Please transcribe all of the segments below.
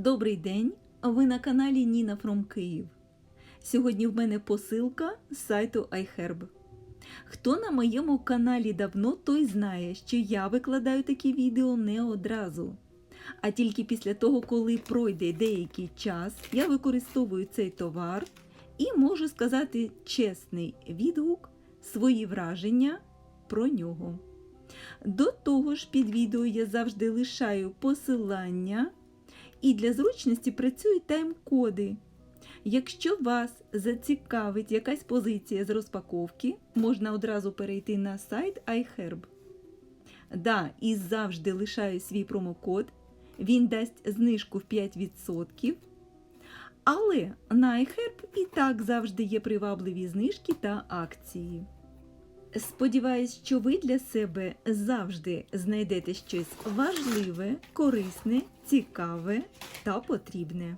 Добрий день! Ви на каналі Ніна From Київ. Сьогодні в мене посилка з сайту iHerb. Хто на моєму каналі давно, той знає, що я викладаю такі відео не одразу. А тільки після того, коли пройде деякий час, я використовую цей товар і можу сказати чесний відгук, свої враження про нього. До того ж, під відео я завжди лишаю посилання. І для зручності працюють тайм-коди. Якщо вас зацікавить якась позиція з розпаковки, можна одразу перейти на сайт iHerb. Да, і завжди лишаю свій промокод. Він дасть знижку в 5%. Але на iHerb і так завжди є привабливі знижки та акції. Сподіваюсь, що ви для себе завжди знайдете щось важливе, корисне, цікаве та потрібне.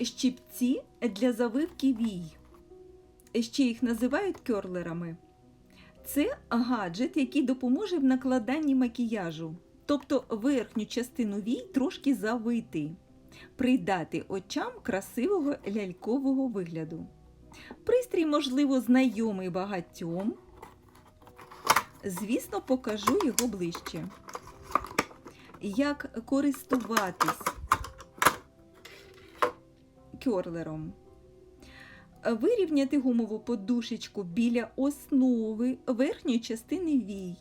Щіпці для завивки вій. Ще їх називають кьорлерами. Це гаджет, який допоможе в накладанні макіяжу, тобто верхню частину вій трошки завити, придати очам красивого лялькового вигляду. Пристрій, можливо, знайомий багатьом. Звісно, покажу його ближче. Як користуватись кьорлером. Вирівняти гумову подушечку біля основи верхньої частини вій.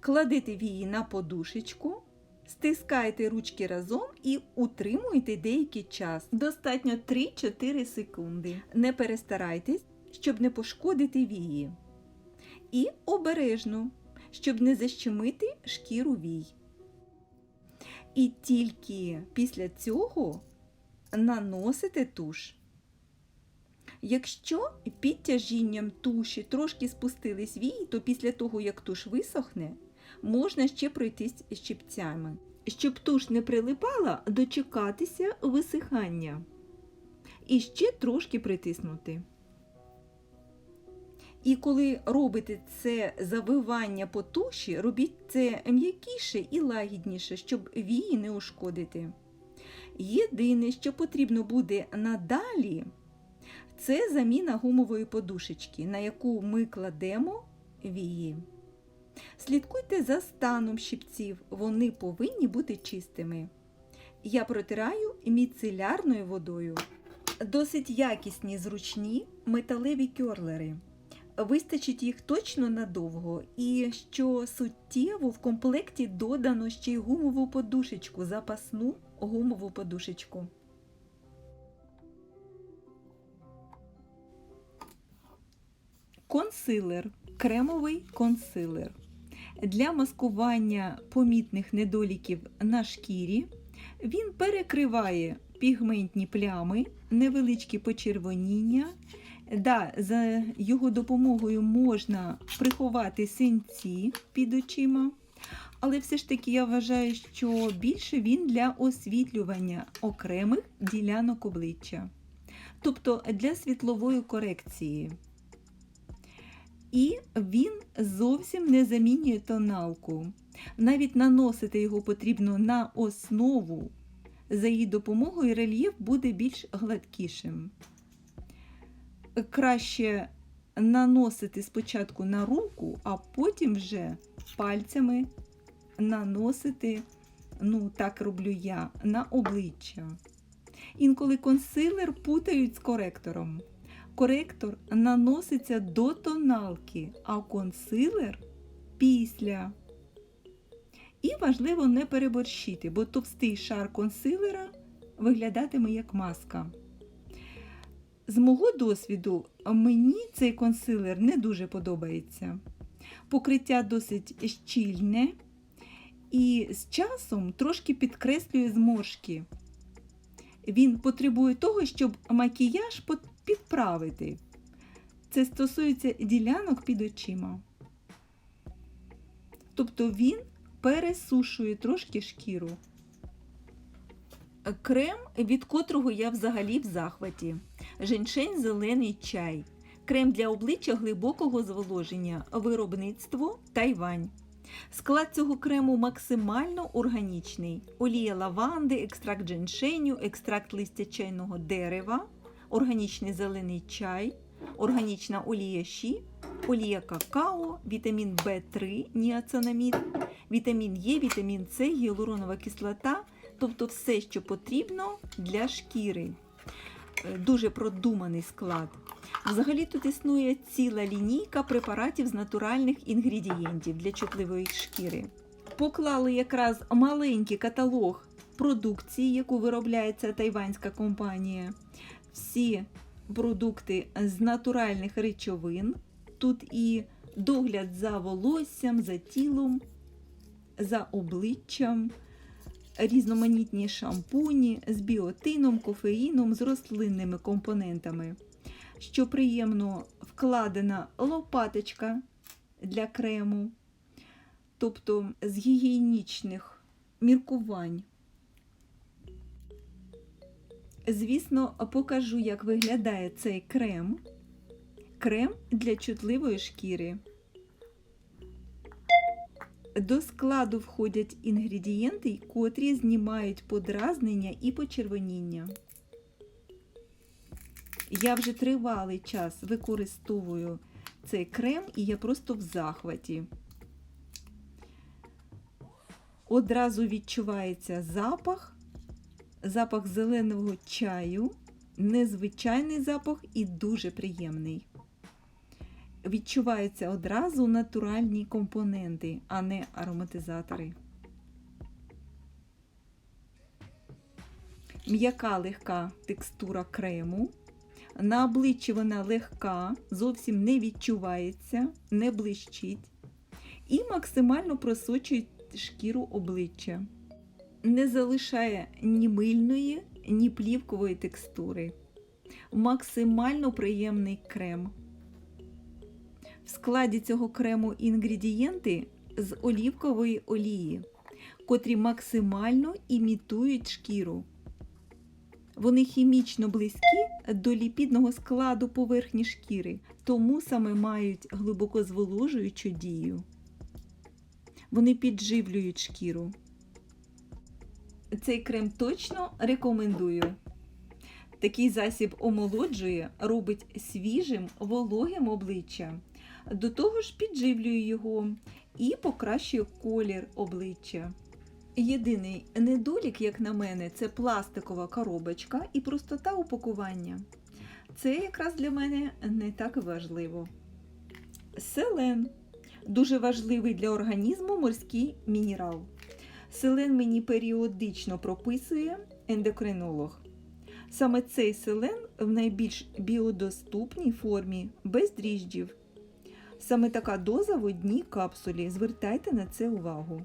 Кладете вії на подушечку, стискайте ручки разом і утримуйте деякий час. Достатньо 3-4 секунди. Не перестарайтесь, щоб не пошкодити вії. І обережно, щоб не защемити шкіру вій. І тільки після цього наносите туш. Якщо під тяжінням туші трошки спустились вії, то після того, як туш висохне, можна ще пройтись щипцями. Щоб туш не прилипала, дочекатися висихання. І ще трошки притиснути. І коли робите це завивання по туші, робіть це м'якіше і лагідніше, щоб вії не ушкодити. Єдине, що потрібно буде надалі, це заміна гумової подушечки, на яку ми кладемо вії. Слідкуйте за станом щипців, вони повинні бути чистими. Я протираю міцелярною водою. Досить якісні зручні металеві кьорлери. Вистачить їх точно надовго, і що суттєво в комплекті додано ще й гумову подушечку, запасну гумову подушечку. Консилер. Кремовий консилер. Для маскування помітних недоліків на шкірі він перекриває пігментні плями, невеличкі почервоніння. Да, За його допомогою можна приховати синці під очима, але все ж таки я вважаю, що більше він для освітлювання окремих ділянок обличчя, тобто для світлової корекції. І він зовсім не замінює тоналку. Навіть наносити його потрібно на основу. За її допомогою рельєф буде більш гладкішим. Краще наносити спочатку на руку, а потім вже пальцями наносити, ну, так роблю я, на обличчя. Інколи консилер путають з коректором. Коректор наноситься до тоналки, а консилер після. І важливо не переборщити, бо товстий шар консилера виглядатиме як маска. З мого досвіду, мені цей консилер не дуже подобається. Покриття досить щільне і з часом трошки підкреслює зморшки. Він потребує того, щоб макіяж підправити. Це стосується ділянок під очима. Тобто він пересушує трошки шкіру. Крем, від котрого я взагалі в захваті. Женьшень зелений чай. Крем для обличчя глибокого зволоження. Виробництво Тайвань. Склад цього крему максимально органічний: олія лаванди, екстракт дженшеню, екстракт листя чайного дерева, органічний зелений чай, органічна олія щі, олія какао, вітамін В3, ніацинамід, вітамін Е, вітамін С, гіалуронова кислота, тобто все, що потрібно для шкіри. Е, Дуже продуманий склад. Взагалі тут існує ціла лінійка препаратів з натуральних інгредієнтів для чутливої шкіри. Поклали якраз маленький каталог продукції, яку виробляє ця тайванська компанія. Всі продукти з натуральних речовин. Тут і догляд за волоссям, за тілом, за обличчям, різноманітні шампуні з біотином, кофеїном, з рослинними компонентами. Що приємно вкладена лопаточка для крему, тобто з гігієнічних міркувань. Звісно, покажу, як виглядає цей крем. Крем для чутливої шкіри. До складу входять інгредієнти, котрі знімають подразнення і почервоніння. Я вже тривалий час використовую цей крем і я просто в захваті. Одразу відчувається запах, запах зеленого чаю, незвичайний запах і дуже приємний. Відчуваються одразу натуральні компоненти, а не ароматизатори. М'яка легка текстура крему. На обличчі вона легка, зовсім не відчувається, не блищить і максимально просочує шкіру обличчя. Не залишає ні мильної, ні плівкової текстури. Максимально приємний крем. В складі цього крему інгредієнти з олівкової олії, котрі максимально імітують шкіру. Вони хімічно близькі до ліпідного складу поверхні шкіри, тому саме мають глибоко зволожуючу дію. Вони підживлюють шкіру. Цей крем точно рекомендую. Такий засіб омолоджує, робить свіжим, вологим обличчя. До того ж підживлює його і покращує колір обличчя. Єдиний недолік, як на мене, це пластикова коробочка і простота упакування. Це якраз для мене не так важливо. Селен дуже важливий для організму морський мінерал. Селен мені періодично прописує ендокринолог. Саме цей селен в найбільш біодоступній формі, без дріжджів. Саме така доза в одній капсулі. Звертайте на це увагу.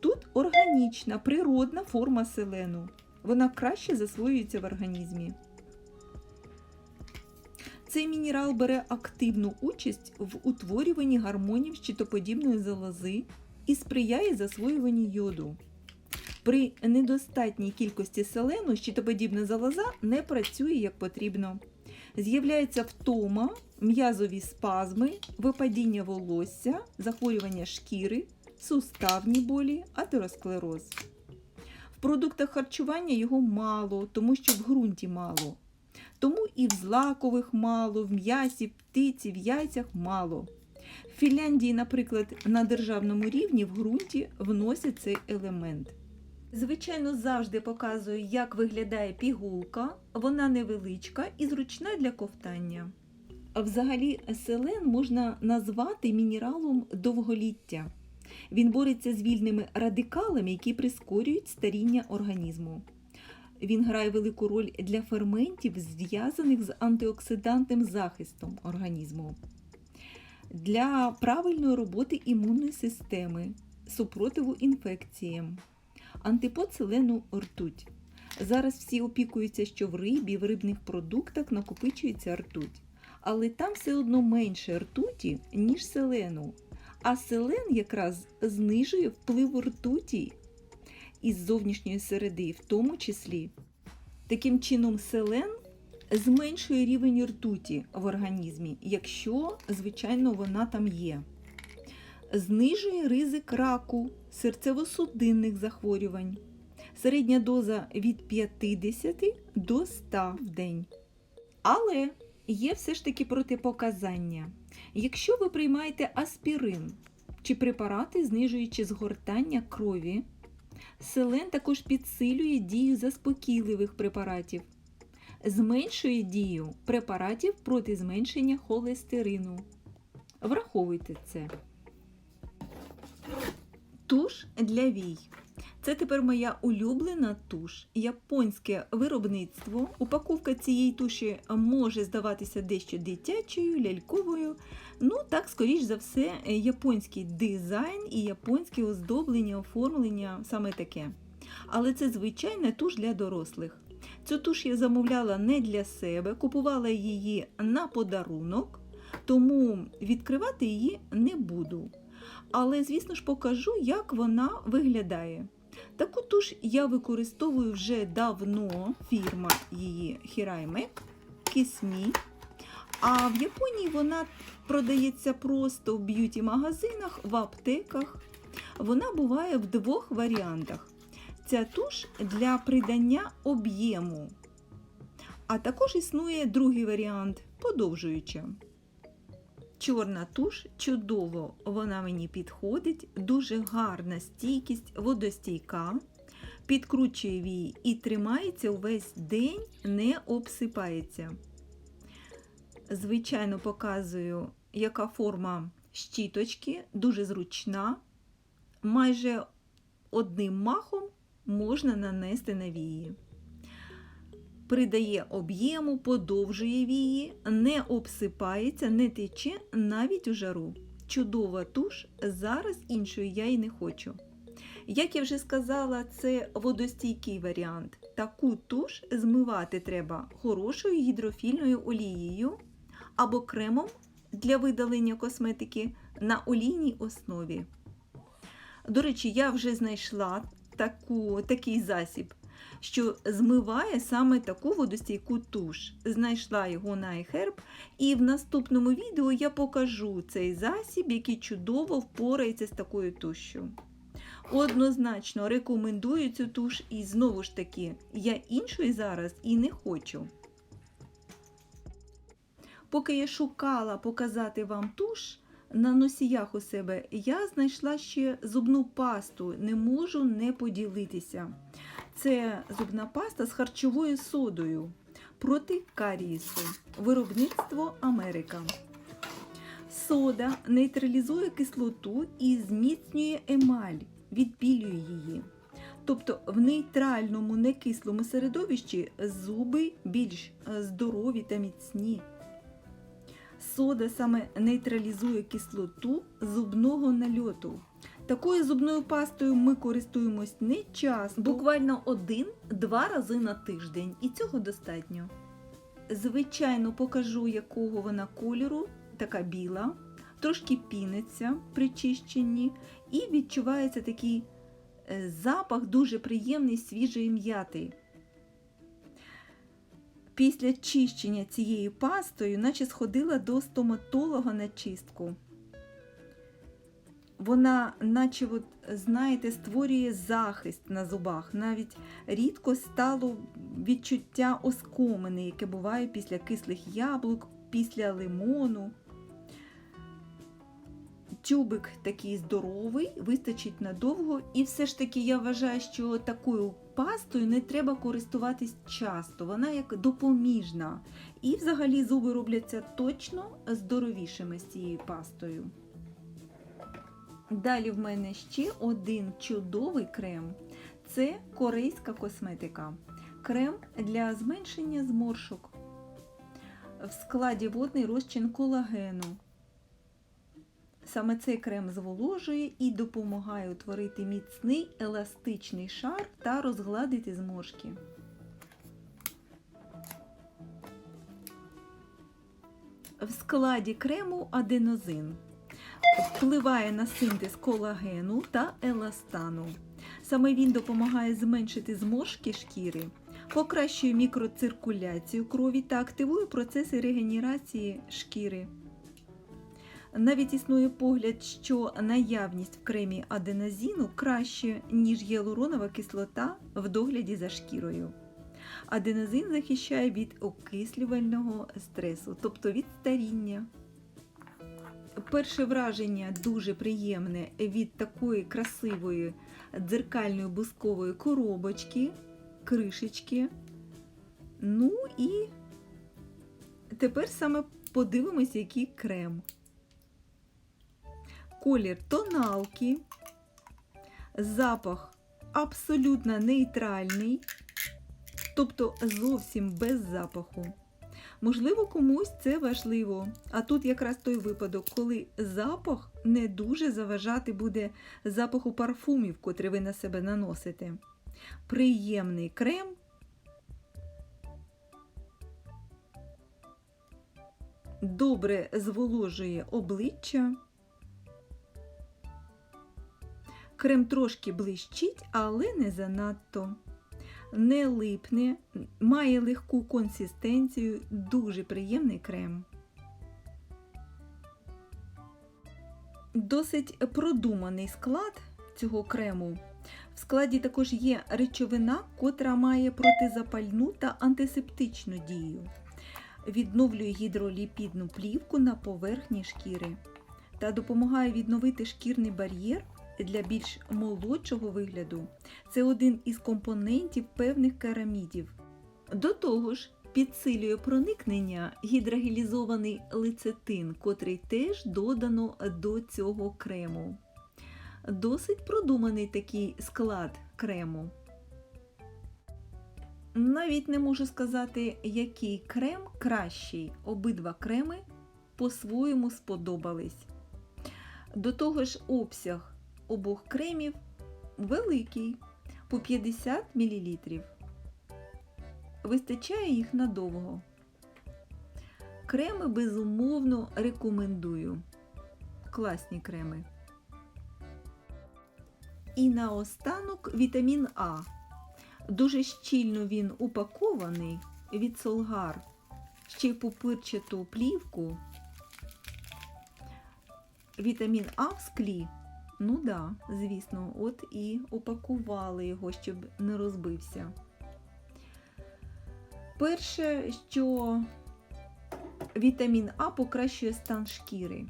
Тут органічна, природна форма селену. Вона краще засвоюється в організмі. Цей мінерал бере активну участь в утворюванні гормонів щитоподібної залози і сприяє засвоюванню йоду. При недостатній кількості селену щитоподібна залоза не працює як потрібно. З'являється втома, м'язові спазми, випадіння волосся, захворювання шкіри, суставні болі, атеросклероз. В продуктах харчування його мало, тому що в ґрунті мало. Тому і в злакових мало, в м'ясі, птиці, в яйцях мало. Фінляндії, наприклад, на державному рівні в ґрунті вносять цей елемент. Звичайно, завжди показую, як виглядає пігулка. Вона невеличка і зручна для ковтання. Взагалі, селен можна назвати мінералом довголіття. Він бореться з вільними радикалами, які прискорюють старіння організму. Він грає велику роль для ферментів, зв'язаних з антиоксидантним захистом організму, для правильної роботи імунної системи, супротиву інфекціям, антипод селену ртуть. Зараз всі опікуються, що в рибі, в рибних продуктах накопичується ртуть, але там все одно менше ртуті, ніж селену. А селен якраз знижує вплив ртуті із зовнішньої середи, в тому числі. Таким чином, селен зменшує рівень ртуті в організмі, якщо, звичайно, вона там є. знижує ризик раку, серцево-судинних захворювань. Середня доза від 50 до 100 в день. Але є все ж таки протипоказання. Якщо ви приймаєте аспірин чи препарати, знижуючи згортання крові, селен також підсилює дію заспокійливих препаратів, зменшує дію препаратів проти зменшення холестерину. Враховуйте це. Туш для вій. Це тепер моя улюблена туш, японське виробництво. Упаковка цієї туші може здаватися дещо дитячою, ляльковою. Ну, так, скоріш за все, японський дизайн і японське оздоблення, оформлення саме таке. Але це звичайна туш для дорослих. Цю туш я замовляла не для себе, купувала її на подарунок, тому відкривати її не буду. Але, звісно ж, покажу, як вона виглядає. Таку туш я використовую вже давно, фірма її Hiraimec Kiss А в Японії вона продається просто в б'юті-магазинах, в аптеках. Вона буває в двох варіантах. Ця туш для придання об'єму. А також існує другий варіант подовжуюча. Чорна туш чудово, вона мені підходить, дуже гарна стійкість, водостійка, підкручує вії і тримається увесь день, не обсипається. Звичайно, показую, яка форма щіточки, дуже зручна. Майже одним махом можна нанести на вії придає об'єму, подовжує вії, не обсипається, не тече навіть у жару. Чудова туш, зараз іншої я й не хочу. Як я вже сказала, це водостійкий варіант. Таку туш змивати треба хорошою гідрофільною олією або кремом для видалення косметики на олійній основі. До речі, я вже знайшла таку, такий засіб що змиває саме таку водостійку туш. Знайшла його на iHerb, і в наступному відео я покажу цей засіб, який чудово впорається з такою тушшю. Однозначно рекомендую цю туш, і знову ж таки, я іншої зараз і не хочу. Поки я шукала показати вам туш, на носіях у себе я знайшла ще зубну пасту, не можу не поділитися. Це зубна паста з харчовою содою проти карієсу. Виробництво Америка. Сода нейтралізує кислоту і зміцнює емаль, відбілює її. Тобто в нейтральному некислому середовищі зуби більш здорові та міцні. Сода саме нейтралізує кислоту зубного нальоту. Такою зубною пастою ми користуємось не часто, буквально один-два рази на тиждень, і цього достатньо. Звичайно, покажу, якого вона кольору, така біла, трошки піниться при чищенні, і відчувається такий е, запах дуже приємний свіжої м'яти. Після чищення цією пастою, наче сходила до стоматолога на чистку вона, наче, от, знаєте, створює захист на зубах. Навіть рідко стало відчуття оскомини, яке буває після кислих яблук, після лимону. Тюбик такий здоровий, вистачить надовго, і все ж таки я вважаю, що такою пастою не треба користуватись часто, вона як допоміжна. І взагалі зуби робляться точно здоровішими з цією пастою. Далі в мене ще один чудовий крем це корейська косметика. Крем для зменшення зморшок. В складі водний розчин колагену. Саме цей крем зволожує і допомагає утворити міцний еластичний шар та розгладити зморшки. В складі крему аденозин впливає на синтез колагену та еластану. Саме він допомагає зменшити зморшки шкіри, покращує мікроциркуляцію крові та активує процеси регенерації шкіри. Навіть існує погляд, що наявність в кремі аденозіну краще, ніж гіалуронова кислота в догляді за шкірою. Аденозин захищає від окислювального стресу, тобто від старіння. Перше враження дуже приємне від такої красивої дзеркальної бускової коробочки, кришечки. Ну і тепер саме подивимось, який крем. Колір тоналки, запах абсолютно нейтральний, тобто зовсім без запаху. Можливо, комусь це важливо. А тут якраз той випадок, коли запах не дуже заважати буде запаху парфумів, котрі ви на себе наносите. Приємний крем. Добре зволожує обличчя. Крем трошки блищить, але не занадто. Не липне, має легку консистенцію, дуже приємний крем. Досить продуманий склад цього крему. В складі також є речовина, котра має протизапальну та антисептичну дію. Відновлює гідроліпідну плівку на поверхні шкіри та допомагає відновити шкірний бар'єр для більш молодшого вигляду. Це один із компонентів певних керамідів. До того ж, підсилює проникнення гідрогелізований лецитин, котрий теж додано до цього крему. Досить продуманий такий склад крему. Навіть не можу сказати, який крем кращий. Обидва креми по-своєму сподобались. До того ж, обсяг обох кремів великий по 50 мл. Вистачає їх надовго. Креми безумовно рекомендую. Класні креми. І наостанок вітамін А. Дуже щільно він упакований від Солгар, ще й пупирчату плівку. Вітамін А в склі. Ну да, звісно, от і упакували його, щоб не розбився. Перше, що вітамін А покращує стан шкіри.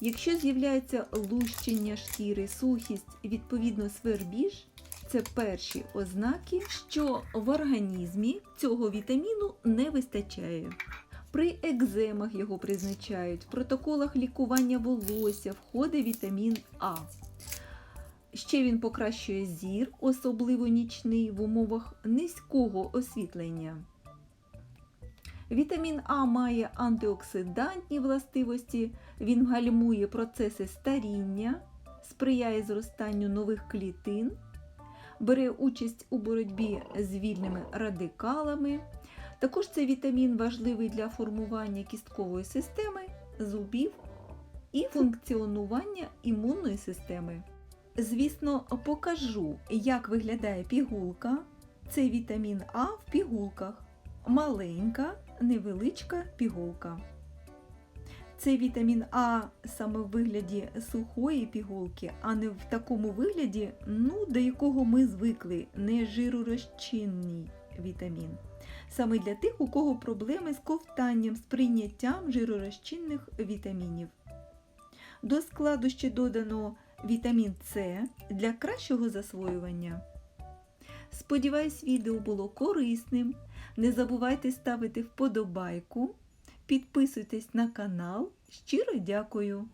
Якщо з'являється лущення шкіри, сухість, відповідно свербіж, це перші ознаки, що в організмі цього вітаміну не вистачає. При екземах його призначають, в протоколах лікування волосся входить вітамін А. Ще він покращує зір, особливо нічний в умовах низького освітлення. Вітамін А має антиоксидантні властивості, він гальмує процеси старіння, сприяє зростанню нових клітин, бере участь у боротьбі з вільними радикалами. Також цей вітамін важливий для формування кісткової системи, зубів і функціонування імунної системи. Звісно, покажу, як виглядає пігулка. Це вітамін А в пігулках. Маленька, невеличка пігулка. Це вітамін А саме в вигляді сухої пігулки, а не в такому вигляді, ну, до якого ми звикли, не жиророзчинний вітамін. Саме для тих, у кого проблеми з ковтанням, з прийняттям жиророзчинних вітамінів. До складу ще додано вітамін С для кращого засвоювання. Сподіваюсь, відео було корисним. Не забувайте ставити вподобайку, підписуйтесь на канал. Щиро дякую!